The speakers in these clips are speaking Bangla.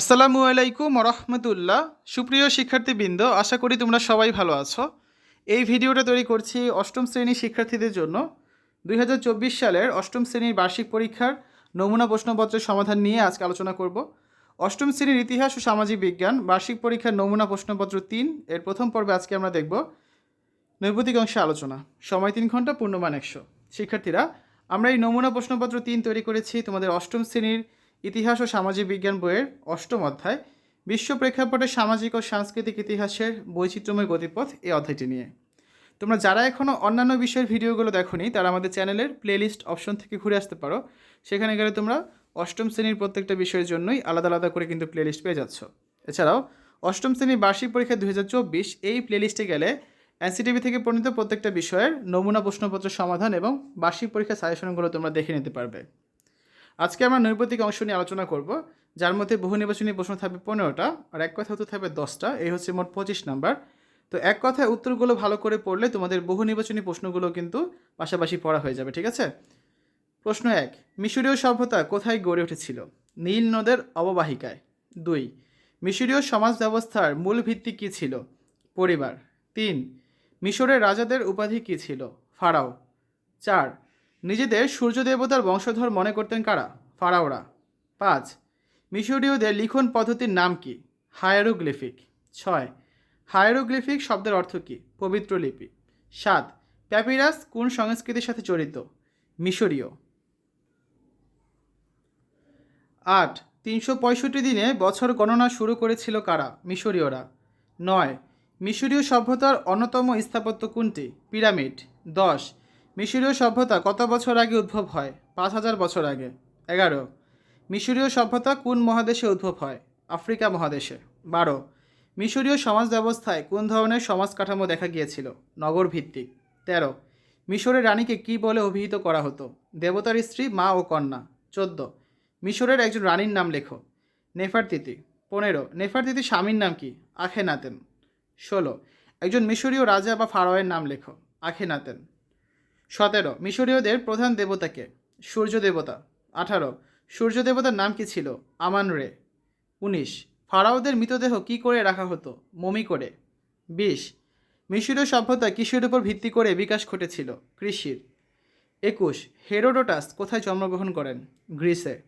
আসসালামু আলাইকুম রহমতুল্লাহ। সুপ্রিয় শিক্ষার্থীবৃন্দ, আশা করি তোমরা সবাই ভালো আছো। এই ভিডিওটা তৈরি করছি অষ্টম শ্রেণির শিক্ষার্থীদের জন্য। দুই হাজার চব্বিশ সালের অষ্টম শ্রেণির বার্ষিক পরীক্ষার নমুনা প্রশ্নপত্রের সমাধান নিয়ে আজকে আলোচনা করব। অষ্টম শ্রেণির ইতিহাস ও সামাজিক বিজ্ঞান বার্ষিক পরীক্ষার নমুনা প্রশ্নপত্র তিন, এর প্রথম পর্বে আজকে আমরা দেখব নৈপতিক অংশে আলোচনা। সময় তিন ঘণ্টা, পূর্ণমান একশো। শিক্ষার্থীরা, আমরা এই নমুনা প্রশ্নপত্র তিন তৈরি করেছি তোমাদের অষ্টম শ্রেণির ইতিহাস ও সামাজিক বিজ্ঞান বইয়ের অষ্টম অধ্যায়। বিশ্ব প্রেক্ষাপটে সামাজিক ও সাংস্কৃতিক ইতিহাসের বৈচিত্র্যময় গতিপথ এই অধ্যায়টি নিয়ে। তোমরা যারা এখনও অন্যান্য বিষয়ের ভিডিওগুলো দেখোনি, তারা আমাদের চ্যানেলের প্লেলিস্ট অপশন থেকে ঘুরে আসতে পারো। সেখানে গেলে তোমরা অষ্টম শ্রেণির প্রত্যেকটা বিষয়ের জন্যই আলাদা আলাদা করে কিন্তু প্লেলিস্ট পেয়ে যাচ্ছ। এছাড়াও, অষ্টম শ্রেণির বার্ষিক পরীক্ষা দুই হাজার চব্বিশ, এই প্লেলিস্টে গেলে এনসিটিভি থেকে প্রণীত প্রত্যেকটা বিষয়ের নমুনা প্রশ্নপত্র সমাধান এবং বার্ষিক পরীক্ষার সাজেশনগুলো তোমরা দেখে নিতে পারবে। আজকে আমরা নৈপতিক অংশ নিয়ে আলোচনা করব, যার মধ্যে বহু নির্বাচনী প্রশ্ন থাকবে পনেরোটা আর এক কথা উত্তর থাকবে দশটা। এই হচ্ছে মোট পঁচিশ নাম্বার। তো এক কথায় উত্তরগুলো ভালো করে পড়লে তোমাদের বহু নির্বাচনী প্রশ্নগুলো কিন্তু পাশাপাশি পড়া হয়ে যাবে, ঠিক আছে? প্রশ্ন এক, মিশরীয় সভ্যতা কোথায় গড়ে উঠেছিল? নীল নদের অববাহিকায়। দুই, মিশরীয় সমাজ ব্যবস্থার মূল ভিত্তি কী ছিল? পরিবার। তিন, মিশরের রাজাদের উপাধি কী ছিল? ফারাও। চার নিজেদের সূর্য দেবতার বংশধর মনে করতেন কারা? ফারাওরা। পাঁচ, মিশরীয়দের লিখন পদ্ধতির নাম কি? হায়ারোগ্লিফিক। ছয়, হায়ারোগ্লিফিক শব্দের অর্থ কী? পবিত্র লিপি। সাত, প্যাপিরাস কোন সংস্কৃতির সাথে জড়িত? মিশরীয়। আট, তিনশো পঁয়ষট্টি দিনে বছর গণনা শুরু করেছিল কারা? মিশরীয়রা। নয়, মিশরীয় সভ্যতার অন্যতম স্থাপত্য কোনটি? পিরামিড। দশ মিশরীয় সভ্যতা কত বছর আগে উদ্ভব হয়? পাঁচ হাজার বছর আগে। এগারো। মিশরীয় সভ্যতা কোন মহাদেশে উদ্ভব হয়? আফ্রিকা মহাদেশে। বারো। মিশরীয় সমাজ ব্যবস্থায় কোন ধরনের সমাজ কাঠামো দেখা গিয়েছিল? নগর ভিত্তিক। তেরো। মিশরের রানীকে কি বলে অভিহিত করা হতো? দেবতার স্ত্রী, মা ও কন্যা। চোদ্দ। মিশরের একজন রানীর নাম লেখো। নেফারতিতি পনেরো। নেফারতিতি স্বামীর নাম কি? আখেনাতেন। ষোলো। একজন মিশরীয় রাজা বা ফারোয়ের নাম লেখো। আখেনাতেন। সতেরো, মিশরীয়দের প্রধান দেবতাকে সূর্য দেবতা। আঠারো, সূর্য দেবতার নাম কি ছিল? আমান রে। উনিশ, ফারাওদের মৃতদেহ কি করে রাখা হতো? মমি করে। বিশ, মিশরীয় সভ্যতা কৃষির উপর ভিত্তি করে বিকাশ ঘটেছিল? কৃষির। একুশ, হেরোডোটাস কোথায় জন্মগ্রহণ করেন? গ্রিসে।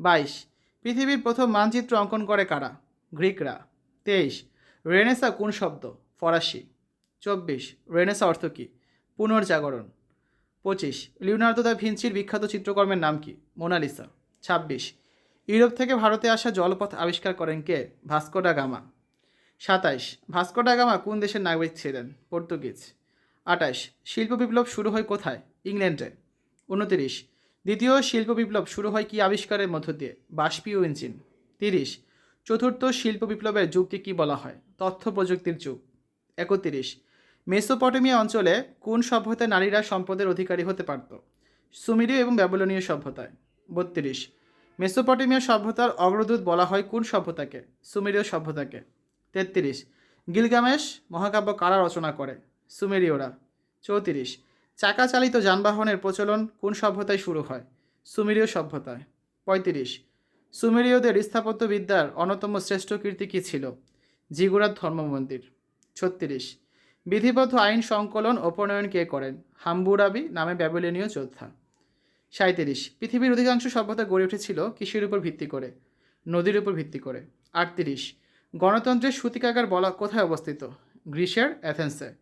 বাইশ, পৃথিবীর প্রথম মানচিত্র অঙ্কন করে কারা? গ্রিকরা। তেইশ, রেনেসা কোন শব্দ? ফরাসি। চব্বিশ, রেনেসা অর্থ কী? পুনর্জাগরণ। পঁচিশ। লিওনার্দো দা ভিঞ্চির বিখ্যাত চিত্রকর্মের নাম কি? মোনালিসা। ছাব্বিশ। ইউরোপ থেকে ভারতে আসা জলপথ আবিষ্কার করেন কে? Vasco da Gama. সাতাইশ। ভাস্কোডা গামা কোন দেশের নাগরিক ছিলেন? পর্তুগিজ। আটাইশ শিল্প বিপ্লব শুরু হয় কোথায়? ইংল্যান্ডে। উনতিরিশ। দ্বিতীয় শিল্প বিপ্লব শুরু হয় কি আবিষ্কারের মধ্য দিয়ে? বাষ্পীয় ইঞ্জিন। তিরিশ। চতুর্থ শিল্প বিপ্লবের যুগকে কী বলা হয়? তথ্য প্রযুক্তির যুগ। একত্রিশ। মেসোপটেমিয়া অঞ্চলে কোন সভ্যতায় নারীরা সম্পদের অধিকারী হতে পারত? সুমিরীয় এবং ব্যাবলনীয় সভ্যতায়। বত্রিশ। মেসোপটেমিয়া সভ্যতার অগ্রদূত বলা হয় কোন সভ্যতাকে? সুমেরীয় সভ্যতাকে। তেত্রিশ। গিলগামেশ মহাকাব্য কারা রচনা করে? সুমেরীয়রা। চৌত্রিশ। চাকা চালিত যানবাহনের প্রচলন কোন সভ্যতায় শুরু হয়? সুমেরীয় সভ্যতায়। পঁয়ত্রিশ। সুমেরীয়দের স্থাপত্যবিদ্যার অন্যতম শ্রেষ্ঠ কীর্তি কী ছিল? জিগুরাত ধর্ম মন্দির ছত্রিশ। বিধিবদ্ধ আইন সংকলন ও প্রণয়ন কে করেন? হাম্বুরাবি নামে ব্যাবিলনীয় যোদ্ধা। সাঁত্রিশ পৃথিবীর অধিকাংশ সভ্যতা গড়ে উঠেছিল কৃষির উপর ভিত্তি করে? নদীর উপর ভিত্তি করে। আটত্রিশ। গণতন্ত্রের সূতিকাগার বলা কোথায় অবস্থিত? গ্রীসের অ্যাথেন্সে।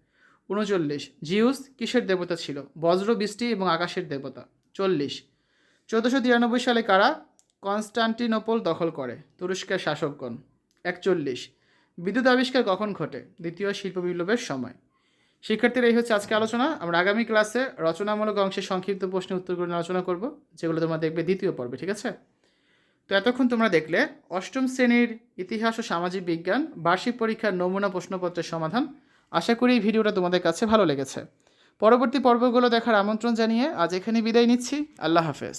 উনচল্লিশ। জিউস কিসের দেবতা ছিল? বজ্র, বৃষ্টি এবং আকাশের দেবতা। চল্লিশ। চোদ্দোশো তিরানব্বই সালে কারা কনস্টান্টিনোপল দখল করে? তুরস্কের শাসকগণ। একচল্লিশ। বিদ্যুৎ আবিষ্কার কখন ঘটে? দ্বিতীয় শিল্প বিপ্লবের সময়। শিক্ষার্থীরা, এই হচ্ছে আজকে আলোচনা। আমরা আগামী ক্লাসে রচনামূলক অংশের সংক্ষিপ্ত প্রশ্নের উত্তরগুলো আলোচনা করব, যেগুলো তোমরা দেখবে দ্বিতীয় পর্বে, ঠিক আছে? তো এতক্ষণ তোমরা দেখলে অষ্টম শ্রেণির ইতিহাস ও সামাজিক বিজ্ঞান বার্ষিক পরীক্ষার নমুনা প্রশ্নপত্রের সমাধান। আশা করি এই ভিডিওটা তোমাদের কাছে ভালো লেগেছে। পরবর্তী পর্বগুলো দেখার আমন্ত্রণ জানিয়ে আজ এখানে বিদায় নিচ্ছি। আল্লাহ হাফেজ।